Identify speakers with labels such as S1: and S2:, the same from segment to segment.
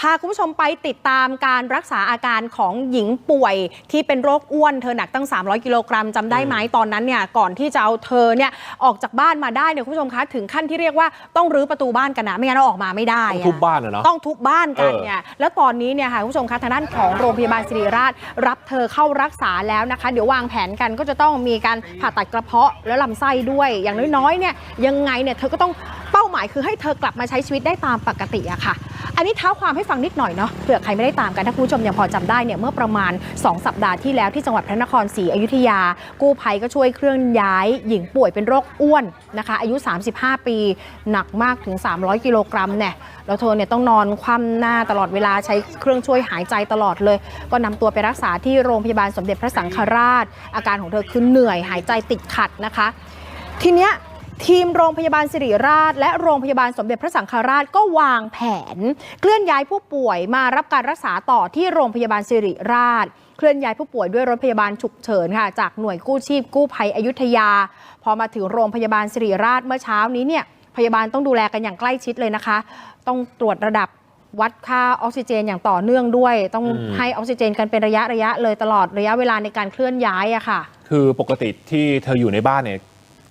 S1: พาคุณผู้ชมไปติดตามการรักษาอาการของหญิงป่วยที่เป็นโรคอ้วนเธอหนักตั้ง 300 กิโลกรัมจำได้ไหมตอนนั้นเนี่ยก่อนที่จะเอาเธอเนี่ยออกจากบ้านมาได้เนี่ยคุณผู้ชมคะถึงขั้นที่เรียกว่าต้องรื้อประตูบ้านกันนะไม่งั้นเราออกมาไม่ได้
S2: ต้อง
S1: อะ
S2: ทุบบ้านอะเนาะ
S1: ต้องทุบบ้านกัน
S2: เออ
S1: เนี่ยแล้วตอนนี้เนี่ยค่ะคุณผู้ชมคะทางด้านของโรงพยาบาลศิริราช รับเธอเข้ารักษาแล้วนะคะ เดี๋ยววางแผนกันก็จะต้องมีการผ่าตัดกระเพาะและลำไส้ด้วยอย่างน้อยๆเนี่ยยังไงเนี่ยเธอก็ต้องเป้าหมายคือให้เธอกลับมาใช้ชีวิตได้ตามปกติอะค่ะ อันนี้เท้าความให้ฟังนิดหน่อยเนาะเผื่อใครไม่ได้ตามกันถ้าคุณผู้ชมยังพอจำได้เนี่ยเมื่อประมาณ 2 สัปดาห์ที่แล้วที่จังหวัดพระนครศรีอยุธยา กู้ภัยก็ช่วยเคลื่อนย้ายหญิงป่วยเป็นโรคอ้วนนะคะ อายุ 35 ปี หนักมากถึง 300 กิโลกรัมเนี่ยแล้วเธอเนี่ยต้องนอนคว่ำหน้าตลอดเวลาใช้เครื่องช่วยหายใจตลอดเลย ก็นำตัวไปรักษาที่โรงพยาบาลสมเด็จพระสังฆราช อาการของเธอคือเหนื่อยหายใจติดขัดนะคะ ทีเนี้ย ทีมโรงพยาบาลสิริราช และโรงพยาบาลสมเด็จพระสังฆราชก็วางแผน เคลื่อนย้ายผู้ป่วยมารับการรักษาต่อที่โรงพยาบาลสิริราช เคลื่อนย้ายผู้ป่วยด้วยรถพยาบาลฉุกเฉินค่ะ จากหน่วยกู้ชีพกู้ภัยอยุธยา พอมาถึงโรงพยาบาลสิริราชเมื่อเช้านี้เนี่ยพยาบาลต้องดูแลกันอย่างใกล้ชิดเลยนะคะ ต้องตรวจระดับวัดค่าออกซิเจนอย่างต่อเนื่องด้วย ต้อง
S2: อ
S1: ให้ออกซิเจนกันเป็นระยะระยะเลยตลอดระยะเวลาในการเคลื่อนย้ายอะค่ะ
S2: คือปกติที่เธออยู่ในบ้านเนี่ย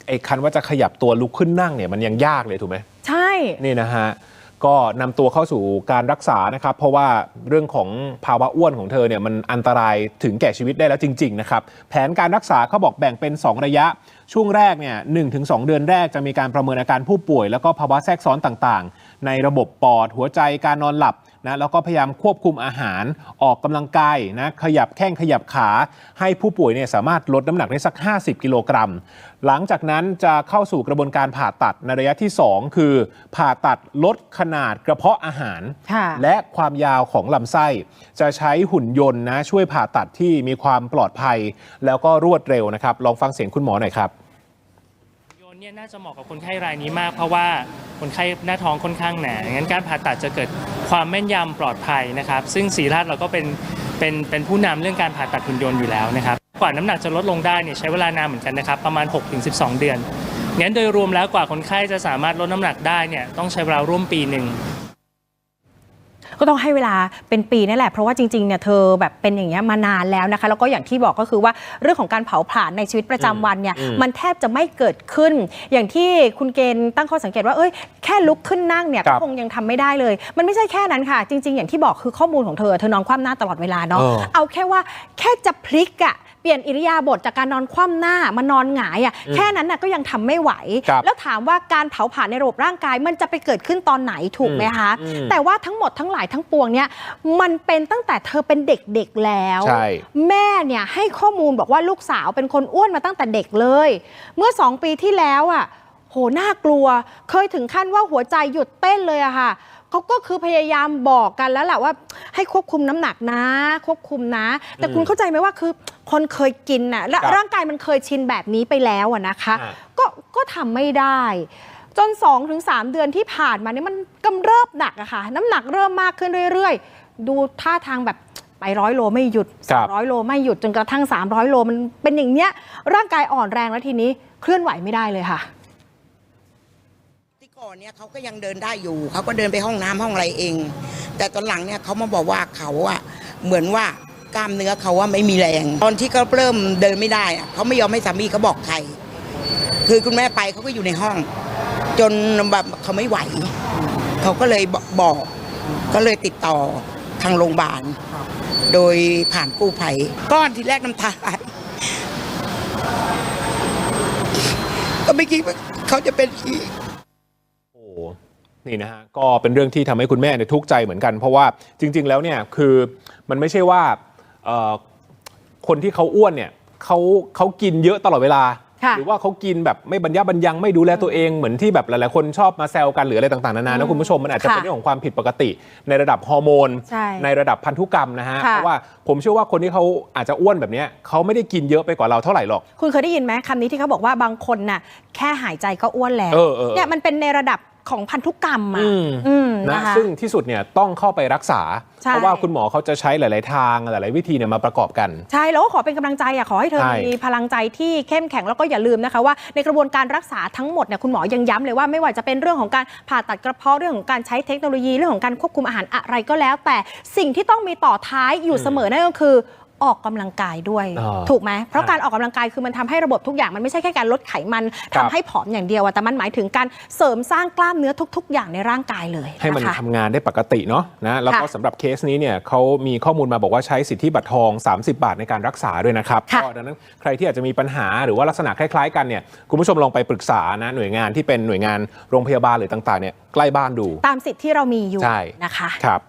S2: ไอ้คันว่าจะขยับตัวลุกขึ้นนั่งเนี่ยมันยังยากเลยถูกไหม
S1: ใช่
S2: นี่นะฮะก็นำตัวเข้าสู่การรักษานะครับ เพราะว่าเรื่องของภาวะอ้วนของเธอเนี่ยมันอันตรายถึงแก่ชีวิตได้แล้วจริง ๆ นะครับ แผนการรักษาเขาบอกแบ่งเป็น 2 ระยะ ช่วงแรกเนี่ยหถึงสเดือนแรกจะมีการประเมินอาการผู้ป่วย แล้วก็ภาวะแทรกซ้อนต่างๆ ในระบบปอดหัวใจการนอนหลับ นะแล้วก็พยายามควบคุมอาหารออกกำลังกายนะขยับแข้งขยับขาให้ผู้ป่วยเนี่ยสามารถลดน้ำหนักได้สัก 50 กิโลกรัม หลังจากนั้นจะเข้าสู่กระบวนการผ่าตัดในระยะที่ 2 คือ ผ่าตัดลดขนาดกระเพาะอาหาร
S1: ค่ะ
S2: และความยาวของลำไส้ จะใช้หุ่นยนต์นะช่วยผ่าตัดที่มีความปลอดภัย แล้วก็รวดเร็วนะครับ ลองฟังเสียงคุณหมอหน่อยครับ
S3: โยน เนี่ยน่าจะเหมาะกับคนไข้รายนี้มาก เพราะว่าคนไข้หน้าท้องค่อนข้างหนางั้นการผ่าตัดจะเกิดความแม่นยำปลอดภัยนะครับ ซึ่งศรีราชเราก็เป็นเป็นเป็นผู้นำเรื่องการผ่าตัดหุ่นยนต์อยู่แล้วนะครับ กว่าน้ำหนักจะลดลงได้เนี่ยใช้เวลานานเหมือนกันนะครับ ประมาณ 6-12 เดือนงั้นโดยรวมแล้วกว่าคนไข้จะสามารถลดน้ำหนักได้เนี่ยต้องใช้เวลาร่วมปีหนึ่ง
S1: ก็ต้องให้เวลาเป็นปีนั่นแหละเพราะว่าจริงๆเนี่ยเธอแบบเป็นอย่างเงี้ยมานานแล้วนะคะ แล้วก็อย่างที่บอกก็คือว่าเรื่องของการเผาผลาญในชีวิตประจำวันเนี่ย
S2: อืม
S1: มันแทบจะไม่เกิดขึ้น อย่างที่คุณเกณฑ์ตั้งข้อสังเกตว่าเอ้ยแค่ลุกขึ้นนั่งเนี่ย
S2: ครั
S1: ก็
S2: บ
S1: คงยังทำไม่ได้เลย มันไม่ใช่แค่นั้นค่ะ จริง ๆ อย่างที่บอกคือข้อมูลของเธอเธอนอนคว่ำหน้าตลอดเวลาเนาะ
S2: เออ
S1: เอาแค่ว่าแค่จะพลิกอะเป ลี่ยนอิริยาบถจากการนอนคว่ำหน้ามานอนหงายอะแค่นั้นน่ะก็ยังทำไม่ไหว
S2: ครับ
S1: แล้วถามว่าการเผาผลาญในระบบร่างกายมันจะไปเกิดขึ้นตอนไหนถูกไหมคะ
S2: อืม
S1: แต่ว่าทั้งหมดทั้งหลายทั้งปวงเนี่ยมันเป็นตั้งแต่เธอเป็นเด็กๆแล้ว
S2: ใช่
S1: แม่เนี่ยให้ข้อมูลบอกว่าลูกสาวเป็นคนอ้วนมาตั้งแต่เด็กเลย เมื่อสองปีที่แล้วอะโหน่ากลัว เคยถึงขั้นว่าหัวใจหยุดเต้นเลยอะค่ะ เขาก็คือพยายามบอกกันแล้วแหละว่า ให้ควบคุมน้ำหนักนะ ควบคุมนะ แต่
S2: อืม
S1: คุณเข้าใจไหมว่าคือคนเคยกินน่ะและ
S2: ครับ
S1: ร่างกายมันเคยชินแบบนี้ไปแล้วอะนะคะ
S2: อ่า
S1: ก็ก็ทำไม่ได้ จน 2-3 เดือนที่ผ่านมาเนี่ยมันกำเริบหนักอะค่ะ น้ำหนักเริ่มมากขึ้นเรื่อยๆ ดูท่าทางแบบไปร้อยโลไม่หยุด
S2: ครับ
S1: 200โลไม่หยุดจนกระทั่ง 300 โลมันเป็นอย่างเนี้ยร่างกายอ่อนแรงแล้วทีนี้เคลื่อนไหวไม่ได้เลยค่ะ
S4: ที่ ก่อนเนี่ยเขาก็ยังเดินได้อยู่เขาก็เดินไปห้องน้ำห้องอะไรเอง แต่ตอนหลังเนี่ยเขามาบอกว่าเขาอะเหมือนว่ากล้ามเนื้อเขาว่าไม่มีแรง ตอนที่เขาเริ่มเดินไม่ได้อะเขาไม่ยอมให้สามีเขาบอกใคร คือคุณแม่ไปเขาก็อยู่ในห้อง จนแบบเขาไม่ไหว เขาก็เลยบอก ก็เลยติดต่อทางโรงพยาบาล โดยผ่านกู้ภัยก้อนที่แรกน้ำตาไหลก็ไม่คิดว่าเขาจะเป็นอีก
S2: นี่นะฮะก็เป็นเรื่องที่ทำให้คุณแม่เนี่ยทุกข์ใจเหมือนกัน เพราะว่าจริง ๆ แล้วเนี่ยคือมันไม่ใช่ว่าเอ่อคนที่เขาอ้วนเนี่ยเขาเขากินเยอะตลอดเวลา
S1: ค่ะ
S2: หรือว่าเขากินแบบไม่บรรยะบรรยังไม่ดูแลตัวเองเหมือนที่แบบหลายๆคนชอบมาแซวกันหรืออะไรต่างๆนานา
S1: อื
S2: นะ
S1: ม
S2: คุณผู้ชมมันอาจจะ
S1: ค่ะ
S2: เป็นเรื่องของความผิดปกติ ในระดับฮอร์โมน
S1: ใช่
S2: ระดับพันธุกรรมนะฮะ
S1: ค่ะ
S2: เพราะว่าผมเชื่อว่าคนที่เขาอาจจะอ้วนแบบเนี้ยเขาไม่ได้กินเยอะไปกว่าเราเท่าไหร่หรอก
S1: คุณเคยได้ยินไหมคำนี้ที่เขาบอกว่าบางคนน่ะแค่หายใจก็อ้วนแล้ว
S2: เออเออเออ
S1: เนี่ยมันเป็นในระดับ ของพันธุกรรมอะ
S2: อืม
S1: อืม
S2: นะ
S1: นะคะ
S2: ซึ่งที่สุดเนี่ยต้องเข้าไปรักษา
S1: ใช่
S2: เพราะว่าคุณหมอเขาจะใช้หลาย ๆ ทางหลาย ๆ วิธีเนี่ยมาประกอบกัน
S1: ใช่แล้วก็ขอเป็นกำลังใจอะขอให้เธอ
S2: ใช่
S1: มีพลังใจที่เข้มแข็งแล้วก็อย่าลืมนะคะว่าในกระบวนการรักษาทั้งหมดเนี่ยคุณหมอยังย้ำเลยว่าไม่ว่าจะเป็นเรื่องของการผ่าตัดกระเพาะเรื่องของการใช้เทคโนโลยีเรื่องของการควบคุมอาหารอะไรก็แล้ว แต่สิ่งที่ต้องมีต่อท้ายอยู่เสมอนั่นก็คือ ออกกำลังกายด้วย
S2: อ่า
S1: ถูกไหมเพราะ
S2: ใช่
S1: การออกกำลังกายคือมันทำให้ระบบทุกอย่างมันไม่ใช่แค่การลดไขมัน
S2: ครั
S1: ทำ
S2: บ
S1: ให้ผอมอย่างเดียวอะแต่มันหมายถึงการเสริมสร้างกล้ามเนื้อทุก ๆ อย่างในร่างกายเลย
S2: ให้มัน
S1: นะคะ
S2: ทำงานได้ปกติเนาะนะแล้วก็
S1: ค่ะ
S2: สำหรับเคสนี้เนี่ยเขามีข้อมูลมาบอกว่าใช้สิทธิบัตรทอง 30 บาทในการรักษาด้วยนะครับ
S1: ค่ะ
S2: ก็ดังนั้นใครที่อาจจะมีปัญหาหรือว่าลักษณะคล้าย ๆ กันเนี่ยคุณผู้ชมลองไปปรึกษานะหน่วยงานที่เป็นหน่วยงานโรงพยาบาลหรือต่างๆเนี่ยใกล้บ้านดู
S1: ตามสิทธิ์ที่เรามีอยู่
S2: ใช่
S1: นะคะ
S2: ครับ